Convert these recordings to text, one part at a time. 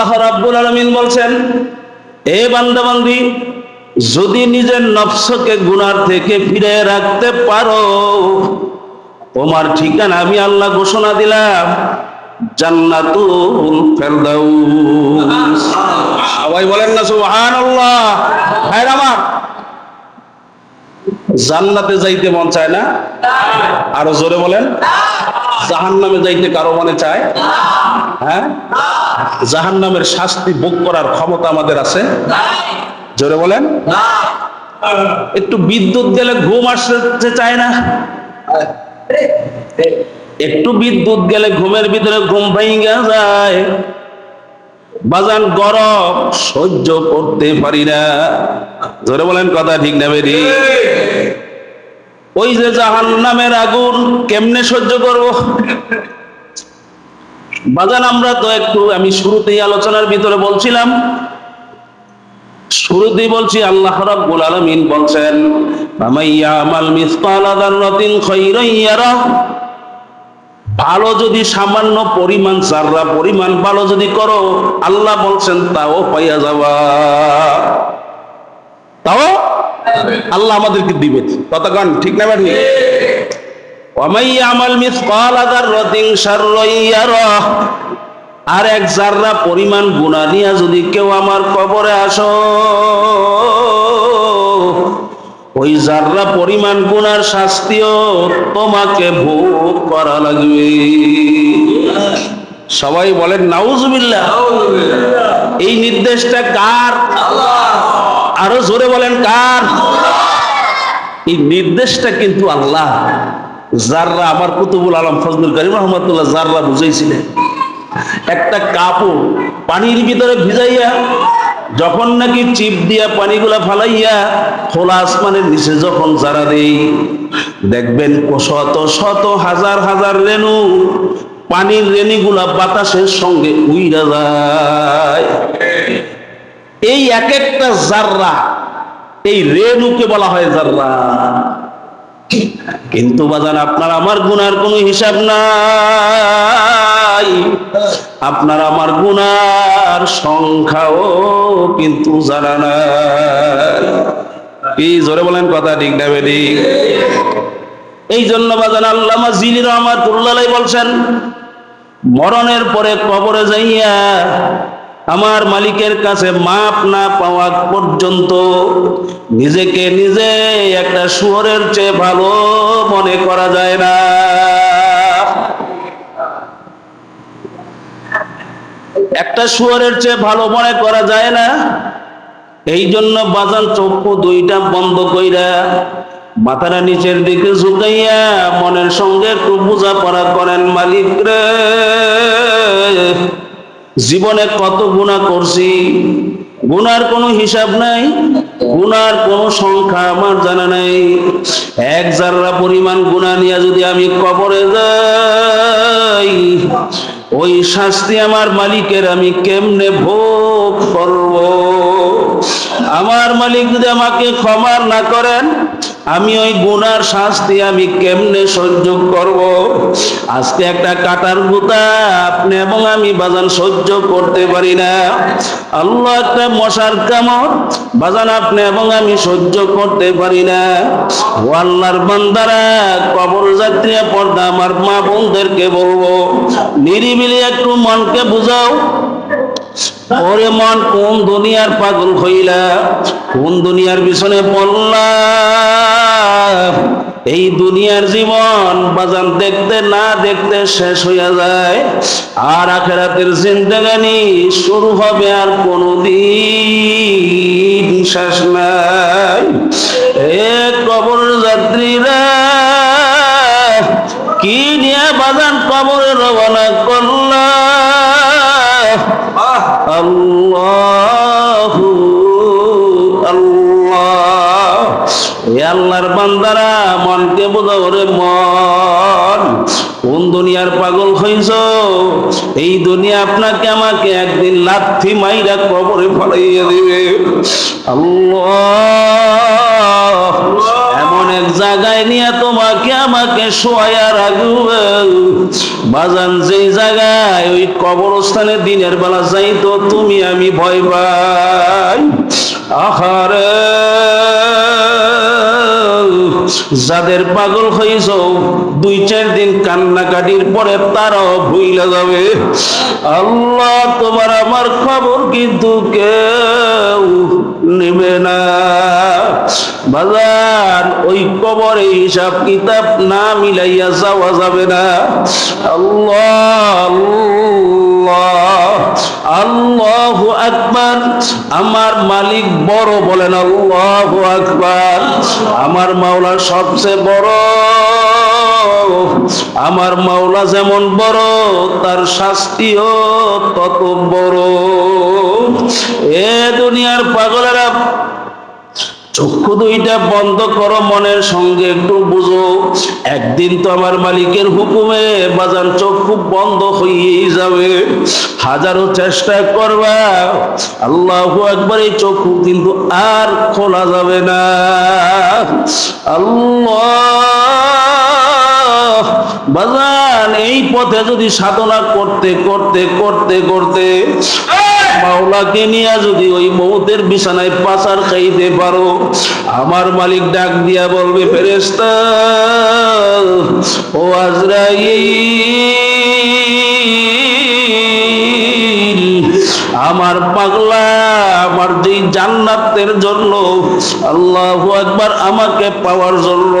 আল্লাহ রাব্বুল আলামিন বলছেন, এ বান্দাবান্দি, যদি নিজের নফসকে গুনার থেকে ফিরে রাখতে পারো, তোমার ঠিকানা আমি আল্লাহ ঘোষণা দিলাম, জান্নাতুল ফেরদাউস। সবাই বলেন না, সুবহানাল্লাহ। ভাই আমার, জান্নাতে যাইতে মন চায় না? আরও জোরে বলেন। জাহান্নামে যাইতে কারও মনে চায়? হ্যাঁ? জাহান্নামের শাস্তি ভোগ করার ক্ষমতা আমাদের আছে? জোরে বলেন। একটু বিদ্যুৎ গেলে ঘুম আসতে চায় না? একটু বিদ্যুৎ গেলে ঘুমের ভিতরে ঘুম ভেঙে যায়। বাজান গরম সহ্য করতে পারি না। ধরে বলেন কথা ঠিক না বেরি? ওই যে জাহান নামের আগুন কেমনে সহ্য করব? বাজান, আমরা তো একটু, আমি শুরুতেই আলোচনার ভিতরে বলছিলাম। শুরুতেই বলছি, আল্লাহ রাব্বুল আলামিন বলছেন আমাল মিসকালা যাররাতিন খাইরান ইয়ারা। ভালো যদি সামান্য পরিমাণ জাররা পরিমাণ ভালো যদি করো, আল্লাহ বলছেন, তাও পাইয়া যাবা। তাও আল্লাহ আমাদেরকে দিবে। কতক্ষণ ঠিক না ইয়ারা। আর এক জাররা পরিমাণ গুনাহ নিয়ে যদি কেউ আমার কবরে আসো ওই জাররা পরিমাণ গুনার শাস্তিও তোমাকে ভোগ করা লাগবে। সবাই বলেন নাউজুবিল্লাহ। এই নির্দেশটা কার? আরও জোরে বলেন, কার? এই নির্দেশটা কিন্তু আল্লাহ। জাররা আমার কুতুবুল আলম ফজলুল করিম রহমতুল্লাহ জাররা বুঝাইছিলেন। একটা কাপড় পানির ভিতরে ভিজাইয়া, যখন নাকি চিপ দিয়া পানিগুলা ফালাইয়া, খোলা আসমানের নিচে যখন যারা দেই, দেখবেন শত শত হাজার হাজার রেণু, পানির রেণুগুলা বাতাসের সঙ্গে উইরা যায়। এই এক একটা জাররা এই রেণুকে বলা হয় জাররা কিন্তু বাজান, আপনার আমার গুনার কোনো হিসাব নাই। আপনার আমার গুনার সংখ্যাও কিন্তু জানা নাই। কি জোরে বলেন কথা ঠিক না বেদি এই জন্য বাজান, আল্লামা জিলি রহমাতুল্লাহ বলছেন, মরণের পরে কবরে যাইয়া আমার মালিকের কাছে মাপ না পাওয়া পর্যন্ত নিজেকে নিজে একটা শুয়োরের চেয়ে ভালো মনে করা যায় না। একটা শুয়োরের চেয়ে ভালো মনে করা যায় না। এই জন্য বাজান চক্ষু দুইটা বন্ধ কইরা মাথাটা নিচের দিকে ঝুঁকাইয়া মনের সঙ্গে একটু বোঝাপড়া করেন মালিক রে। জীবনে কত গুণা করছি, গুনার কোনো হিসাব নাই, গুনার কোনো সংখ্যা আমার জানা নাই। এক জাররা পরিমাণ গুণা নিয়ে যদি আমি কবরে যাই, ওই শাস্তি আমার মালিকের আমি কেমনে ভোগ করব? আমার মালিক যদি আমাকে ক্ষমা না করেন আমি ওই গুনার শাস্তি আমি কেমনে সহ্য করব? আজকে একটা কাটার গুতা, আপনি এবং আমি বাজান সহ্য করতে পারি না। আল্লাহ একটা মশার কামড় বাজান আপনি এবং আমি সহ্য করতে পারি না। ও আল্লাহর বান্দারা, কবর যাত্রীরা পর্দা আমার মা বোনদেরকে বলব, নিরিবিলি একটু মনকে বুঝাও। ওরে মন কোন দুনিয়ার পাগল হইলা? কোন দুনিয়ার পিছনে পড়লা? এই দুনিয়ার জীবন বাজান দেখতে না দেখতে শেষ হইয়া যায়। আর আখেরাতের জিন্দেগানি শুরু হবে আর কোনদিন শেষ নাই। এ কবর যাত্রীরা, কি নিয়ে বাজান কবরে রবানা করলা? আল্লাহর বান্দারা মনকে বোঝাও রে মন। কোন দুনিয়ার পাগল হইছ? এই দুনিয়া আপনাকে আমাকে একদিন লাথি মাইরা কবরে ফলাইয়া দিবে। আল্লাহ। এমন এক জায়গায় নিয়ে তোমাকে আমাকে শোয়া রাখবে। বাজান, যেই জায়গায় ওই কবরস্থানে দিনের বেলা যাই তো তুমি আমি ভয় পাই। আহারে। যাদের পাগল হয়েছ, দুই চার দিন কান্নাকাটির পরে তারাও ভুইলা যাবে। আল্লাহ তোমার আমার খবর কিন্তু কেউ নেবে না। বাজার, ওই কবরে হিসাব কিতাব না মিলাইয়া যাওয়া যাবে না। আল্লাহ আল্লাহ, আল্লাহু আকবার। আমার মালিক বড় বলেন আল্লাহু আকবার। আমার মাওলা সবচেয়ে বড়। আমার মাওলা যেমন বড়, তার শাস্তিও তত বড়। এ দুনিয়ার পাগলেরা চক্ষু দুইটা বন্ধ করো মনের সঙ্গে, একটু বুঝো। একদিন তো আমার মালিকের হুকুমে বাজান চক্ষু বন্ধ হয়েই যাবে। হাজারো চেষ্টা করবা, আল্লাহ একবার এই চক্ষু কিন্তু আর খোলা যাবে না। আল্লাহ, বাজান, এই পথে যদি সাধনা করতে করতে করতে করতে মাওলাকে নিয়ে যদি ওই মৌতের বিছানায় পাচার খাইতে পারো, আমার মালিক ডাক দিয়া বলবে ফেরেস্তা ও আজরাইল, আমার পাগলা আমার যেই জান্নাতের জন্য আল্লাহু একবার আমাকে পাওয়ার জন্য,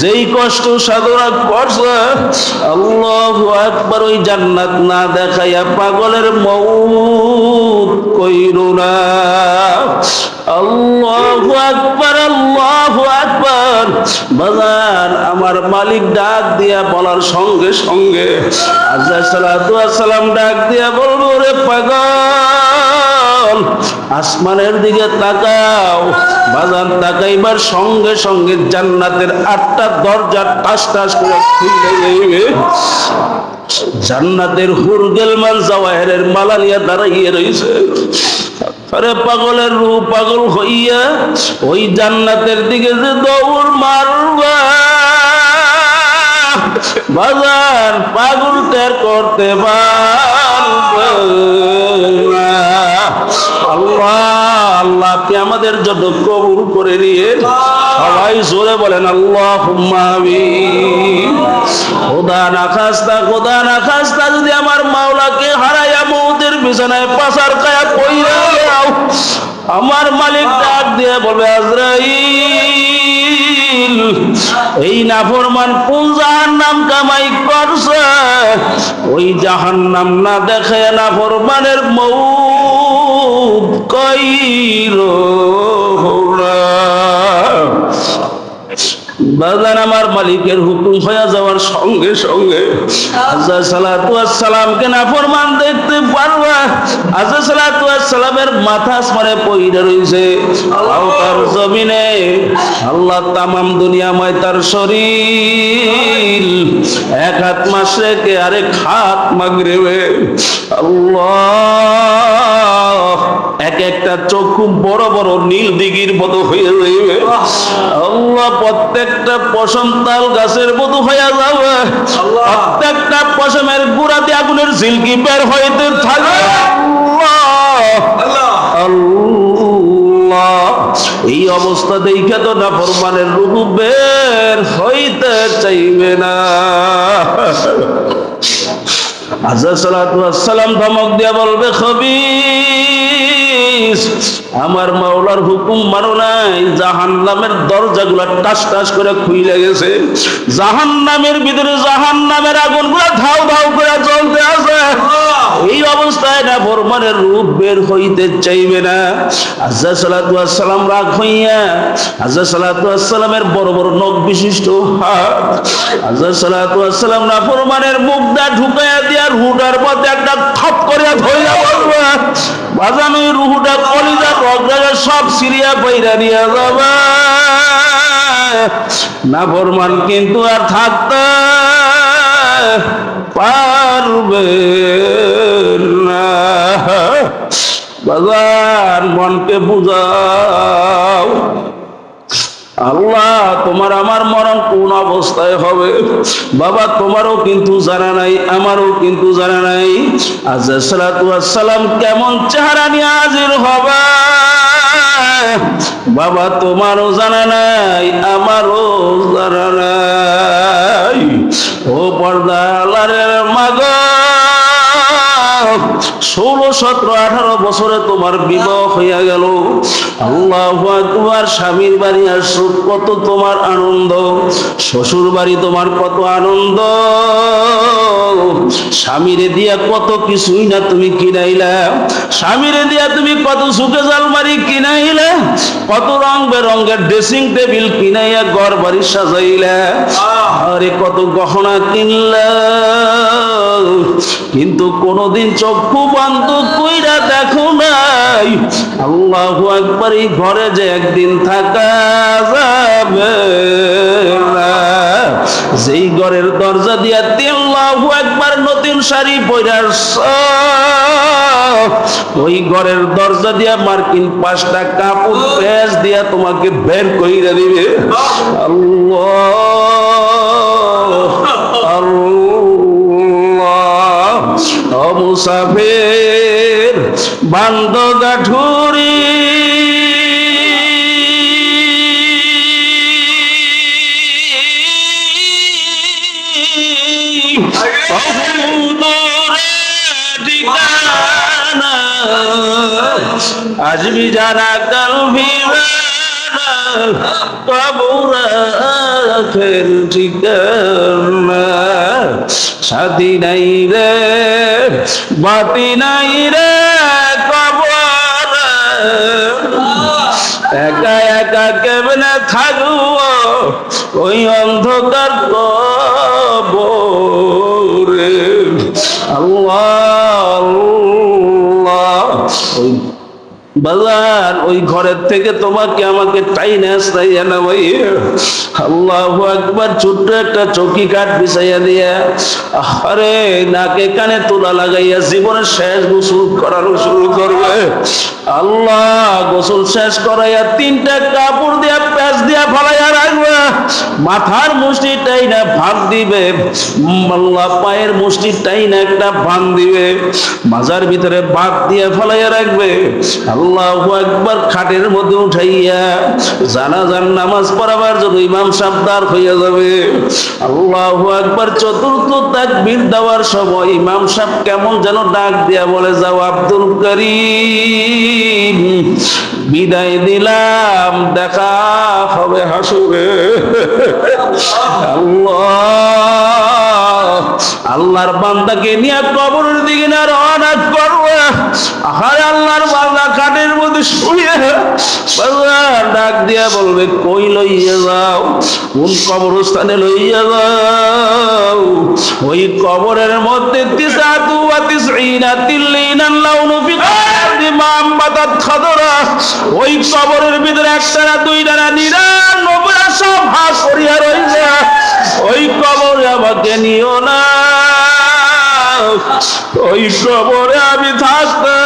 যেই কষ্ট সাধনা করছে, আল্লাহ একবার ওই জান্নাত না দেখাইয়া পাগলের মৌত কইরো না। আল্লাহু আকবার আল্লাহু আকবার। বাজার আমার মালিক ডাক দিয়া বলার সঙ্গে সঙ্গে আজ্জা সালাম ডাক দিয়া বলব রে পাগল! আসমানের দিকে তাকাও। বাজার তাকাইবার সঙ্গে সঙ্গে জান্নাতের আটটা দরজা টাস টাস করে খুলে যাইবে জান্নাতের হুরগেলমান জাওয়াহেরের মালা নিয়ে দাঁড়াইয়ে রয়েছে আরে পাগলের রূহ পাগল হইয়া ওই জান্নাতের দিকে যে দৌড় মারবা। বাজার পাগল টের করতে পারবে। আল্লাহ আল্লাহ আপনি আমাদের জন্য কবুল করে নিয়ে সবাই জোরে বলেন আল্লাহ খোদা না খাস্তা, খোদা না খাস্তা, যদি আমার মাওলাকে হারাইয়া মৌদের বিছানায় পাশার কায়া দাও, আমার মালিক ডাক দিয়ে বলবে, আজরাইল, এই নাফরমান কোন জাহান নাম কামাই করছে? ওই জাহান নাম না দেখে নাফরমানের মৌত বাজান আমার মালিকের হুকুম হয়ে যাওয়ার সঙ্গে সঙ্গে আজা সালাতু কেনা না ফরমান দেখতে পারবা। আজা সালাতু সালামের মাথা আসমানে পইরা রইছে। তার জমিনে আল্লাহ তামাম দুনিয়াময় তার শরীর। এক হাত মাস রেখে আরেক হাত মাগরেবে। আল্লাহ এক একটা খুব বড় বড় নীল দিঘির মতো হয়ে যাইবে। আল্লাহ প্রত্যেকটা পশম তাল গাছের মতো হয়ে যাবে। প্রত্যেকটা পশমের গুড়াতে আগুনের ঝিলকি বের হইতে থাকবে। আল্লাহ, এই অবস্থা দেখে তো না ফরমানের রূপ বের হইতে চাইবে না। আজা সালাম ধমক দিয়া বলবে, খবিস আমার মাওলার হুকুম মানো নাই জাহান নামের দরজাগুলা টাস টাস করে খুইলে গেছে। জাহান নামের ভিতরে জাহান নামের আগুনগুলা ধাও ধাও করে জ্বলতে আছে। এই অবস্থায় না ফরমানের রূপ বের হইতে চাইবে না। আজ্জা সালাতু সালাম রাগ হইয়া আজ্জা সালাতু সালামের বড় বড় নখ বিশিষ্ট হাত আজ্জা সালাতু সালাম না ফরমানের মুখটা ঢুকাইয়া দিয়া রুহুটার মধ্যে একটা থপ করে ধইরা বলবে বাজানো রুহুটা কলিজা সব সিরিয়া নিয়ে না ফরমান কিন্তু আর থাকতে পারবে বাজার মনকে বুঝাও। আল্লাহ, তোমার আমার মরণ কোন অবস্থায় হবে? বাবা, তোমারও কিন্তু জানা নাই, আমারও কিন্তু জানা নাই। আজালাম কেমন চেহারা নিয়ে হাজির হবে? বাবা তোমারও জানা নাই আমারও জানা নাই। ও পর্দা আলারের মাগো ষোলো সতেরো আঠারো বছরে তোমার বিবাহ হইয়া গেল। আল্লাহ তোমার স্বামীর বাড়ি আসো কত তোমার আনন্দ। শ্বশুর বাড়ি তোমার কত আনন্দ। স্বামীরে দিয়া কত কিছুই না তুমি কিনাইলা। স্বামীরে দিয়া তুমি কত সুখে জালমারি কিনাইলা। কত রং বেরঙ্গের ড্রেসিং টেবিল কিনাইয়া ঘর বাড়ি সাজাইলা আরে কত গহনা কিনলা। কিন্তু কোনদিন চক্ষু বন্ধ কইরা দেখো নাই। আল্লাহ একবার এই ঘরে যে একদিন থাকা যাবে যেই ঘরের দরজা দিয়া তেল্লাহু একবার নতুন শাড়ি পরার ওই ঘরের দরজা দিয়া মার্কিন পাঁচটা কাপড় প্যাচ দিয়া তোমাকে বের কইরা দিবে। আল্লাহ আল্লাহ। মুসাফের বান্দ গাঠুরি। আজ বি যারা কাল ভি তবুরা আখের সাথী নাই রে বাতি নাই রে, কবর। একা একা কেমনে থাকব? ওই অন্ধকার কবরে। আল্লাহ আল্লাহ বাজার ওই ঘরের থেকে তোমাকে আমাকে টাইনে আসতাইয়া না আল্লাহ একবার ছোট্ট একটা চৌকি কাঠ বিছাইয়া দিয়া আরে নাকে কানে তোলা লাগাইয়া জীবনের শেষ গোসল করানো শুরু করবে। আল্লাহ গোসল শেষ করাইয়া তিনটা কাপড় দিয়া প্যাচ দিয়া ফালাইয়া রাখবে। মাথার মুষ্টিটাই না ভাগ দিবে। আল্লাহ পায়ের মুষ্টিটাই না একটা ভাঙ দিবে। মাজার ভিতরে বাদ দিয়ে ফলাইয়া রাখবে। আল্লাহ একবার খাটের মধ্যে উঠাইয়া জানাজার নামাজ পড়াবার জন্য ইমাম সাবদার হইয়া যাবে। আল্লাহ একবার চতুর্থ তাকবীর দেওয়ার সময় ইমাম সাহেব কেমন যেন ডাক দিয়া বলে, যাও আব্দুল করিম। বিদায় দিলাম, দেখা হবে হাসুরে। আল্লাহ। আল্লাহর বান্দাকে নিয়ে কবরের দিকে না রওনা করবে। আহারে আল্লাহর বান্দা খাটের মধ্যে শুয়ে। ডাক দিয়া বলবে, কই লইয়া যাও? কোন কবরস্থানে লইয়া যাও? ওই কবরের মধ্যে তিসাতু ওয়া তিসঈনা তিল্লিনান লাউনু ফি ওই কবরের ভিতরে একটা না দুইটা না নিরানব্বইটা সব হাস করিয়া রইছে। ওই কবরে আমাকে নিও না। ওই কবরে আমি থাকতে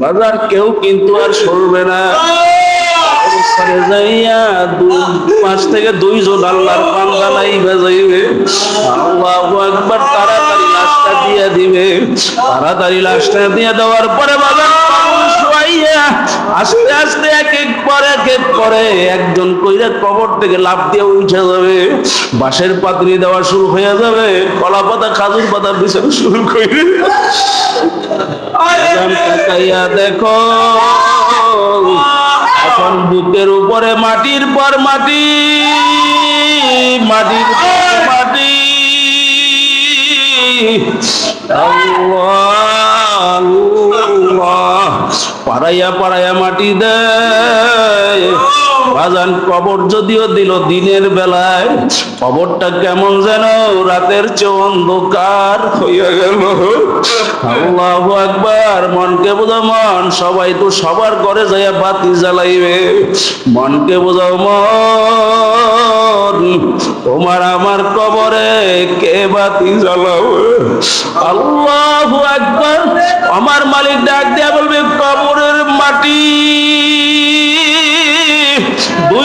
বাজার কেউ কিন্তু আর সরবে না। অবস্থানে যাইয়া পাঁচ থেকে দুইজন আল্লাহর পান্দা নাই বাজাইবে আল্লাহ একবার তাড়াতাড়ি লাশটা দিয়ে দিবে তাড়াতাড়ি লাশটা দিয়ে দেওয়ার পরে বাজার আস্তে আস্তে এক এক পরে এক এক করে একজন কইরা কবর থেকে লাভ দিয়ে উঠে যাবে বাঁশের পাতরি দেওয়া শুরু হয়ে যাবে কলা পাতা খাজুর পাতা বিছানো শুরু করে দেখো এখন বুকের উপরে মাটির পর মাটি মাটির পর মাটি। পাড়াইয়া পাড়াইয়া মাটি দেয় বাজান কবর যদিও দিল দিনের বেলায়, কবরটা কেমন যেন রাতের চেয়ে অন্ধকার হইয়া গেল। আল্লাহু আকবার, মনকে বোঝাও মন, সবাই তো সবার ঘরে যাইয়া বাতি জ্বালাইবে। মনকে বোঝাও মন, তোমার আমার কবরে কে বাতি জ্বালাবে? আল্লাহু আকবার, আমার মালিক ডাক দিয়া বলবে, কবরের মাটি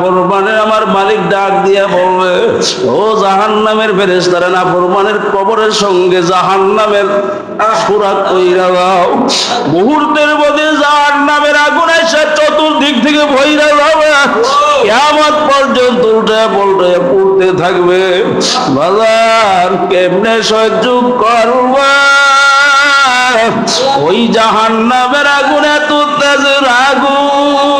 ফরমানের আমার মালিক ডাক দিয়া বলবে, ও জাহান নামের ফেরেস্তারা কবরের সঙ্গে জাহান নামের কইরা দাও। মুহূর্তের মধ্যে জাহান নামের আগুন এসে চতুর্দিক থেকে ভইরা যাবে। কেমন পর্যন্ত উল্টে পল্টে পড়তে থাকবে। বাজার কেমনে সহ্য করবা? ওই জাহান নামের আগুন এত তেজের আগুন।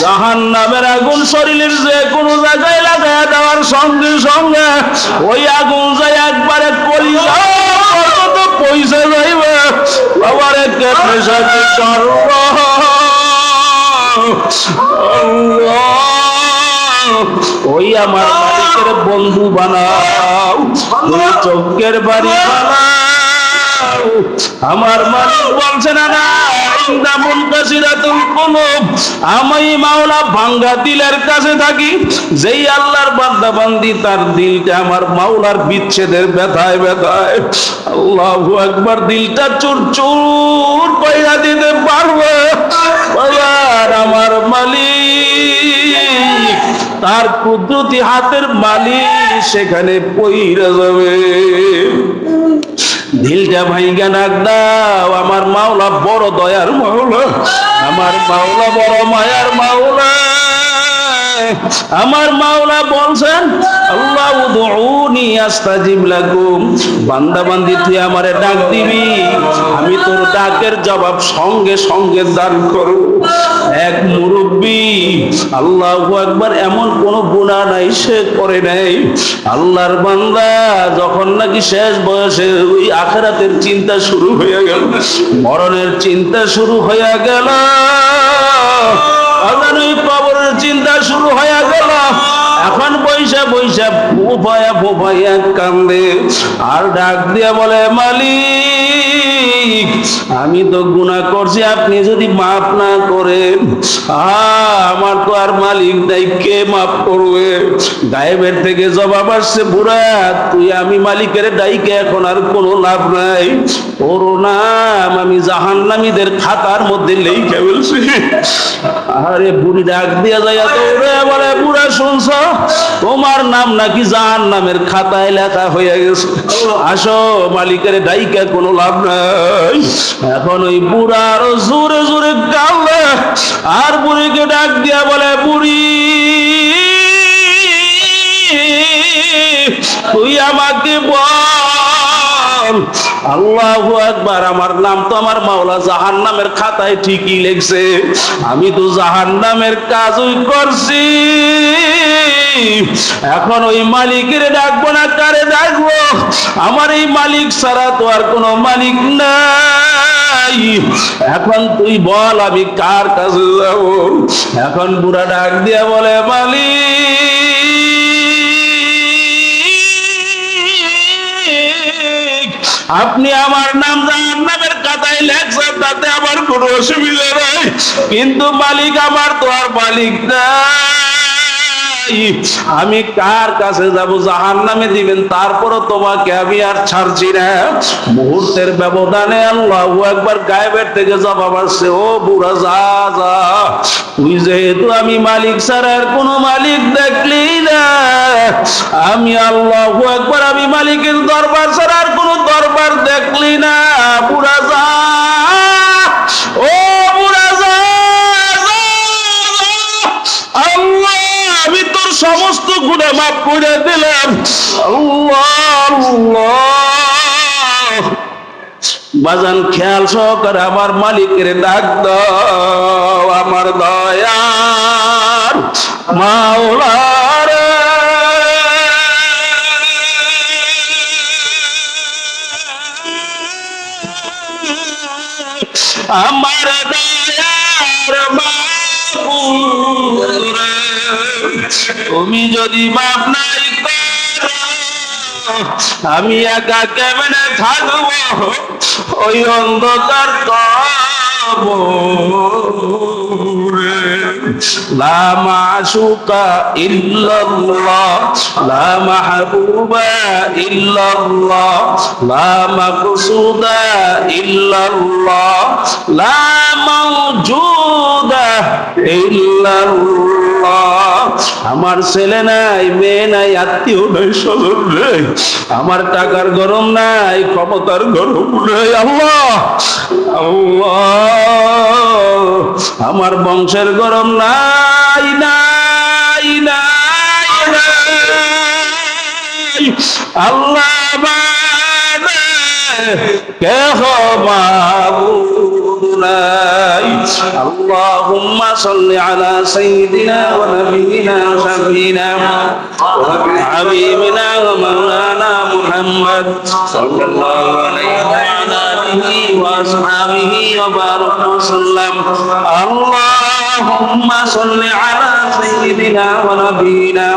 জাহান নামের আগুন শরীরের যে কোনো জায়গায় লাগায় দেওয়ার সঙ্গে সঙ্গে ওই আগুন যাই একবারে করি পয়সা যাইবে সাথে ওই আমার বন্ধু বানাও চোখের বাড়ি বানাও। আমার মালিক বলছে, না না আমি মাওলা ভাঙ্গা দিলের কাছে থাকি। যেই আল্লাহর তার দিলটা আমার মাওলার বিচ্ছেদের ব্যথায় ব্যথায়। আকবার, দিলটা চুর দিতে আমার মালিক, তার কুদরতি হাতের মালিক সেখানে পইরা যাবে। দিলটা ভাইগা ডাক দাও, আমার মাওলা বড় দয়ার মাওলা, আমার মাওলা বড় মায়ার মাওলা। আমার মাওলা বলছেন, আল্লাহ আমি তোর ডাকের জবাব সঙ্গে সঙ্গে দান করব। এক মুরব্বী এমন কোন নাই সে করে আল্লাহর বান্দা, যখন নাকি শেষ বয়সে ওই আখেরাতের চিন্তা শুরু হয়ে গেল, মরণের চিন্তা শুরু হয়ে গেল। কবরের চিন্তা শুরু হয়ে গেল। এখন বৈশা বৈশা ফোফায়া ফোফাইয়া কান্দে। আর ডাক দিয়া বলে মালিক! আমি তো গুনাহ করছি, আপনি যদি মাফ না করেন। আমার তো আর মালিক নাই, কে মাফ করবে? গায়েবের থেকে জবাব আসছে, বুড়া, তুই আমি মালিকের ডাইকে এখন আর কোনো লাভ নাই। ওর নাম আমি জাহান্নামীদের খাতার মধ্যে লেখে ফেলছি। আরে, বুড়ি ডাক দিয়া যায় দৌড়ে বলে বুড়া, শুনছ? তোমার নাম নাকি জাহান নামের খাতায় লেখা হয়ে গেছে। আসো, মালিকের ডাইকা কোনো লাভ নাই। এখন ওই বুড়া আরও জোরে জোরে গালে আর বুড়িকে ডাক দিয়া বলে, বুড়ি, তুই আমাকে বল আল্লাহু আকবার, আমার নাম তো আমার মাওলা জাহান নামের খাতায় ঠিকই লেখছে। আমি তো জাহান নামের কাজই করছি। এখন ওই মালিকের ডাকবো না, কারে ডাকবো? আমার এই মালিক ছাড়া তো আর কোনো মালিক নাই। এখন তুই বল, আমি কার কাছে যাব? এখন বুড়া ডাক দিয়া বলে, মালিক আপনি আমার নাম জাহান নামের কাতায় লেখছেন, তাতে আমার কোনো অসুবিধা নাই। কিন্তু মালিক আমার তো আর মালিক নাই আমি কার কাছে যাব? জাহান নামে দিবেন, তারপরও তোমাকে আমি আর ছাড়ছি না। মুহূর্তের ব্যবধানে আল্লাহ একবার গায়েবের থেকে ও বুড়া, যা যা। তুই যেহেতু আমি মালিক ছাড়া আর কোনো মালিক দেখলি না। আমি আল্লাহ একবার আমি মালিকের দরবার ছাড়া আর কোনো দরবার দেখলি না। বুড়া সমস্ত গুণে মাফ করে আল্লাহ বাজান খেয়াল সহকারে আমার মালিকের ডাক আমার দয়ার মাওলার। আমার মাবুদ তুমি যদি মাপ নাই আমি একা কেমনে থাকব? ওই অন্ধকার কবরে। লা মাশুকা ইল্লাল্লাহ, লা মাহবুবা ইল্লাল্লাহ, লা মাকসুদা ইল্লাল্লাহ, লা মাওজুদা ইল্লাল্লাহ। আমার ছেলে নাই, মেয়ে নাই, আত্মীয় নাই, স্বজন নেই, আমার টাকার গরম নাই, ক্ষমতার গরম নেই, আল্লাহ আল্লাহ, আমার বংশের গরম নাই নাই নাই আল্লাহ মানে কেহ مولاي اللهم صل على سيدنا ونبينا وسبينا وحبيبنا ومولانا محمد. صلى الله عليه وعلى آله وأصحابه وبارك وسلم. اللهم صل على سيدنا ونبينا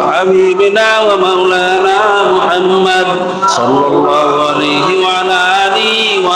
وحبيبنا ومولانا محمد. صلى الله عليه وعلى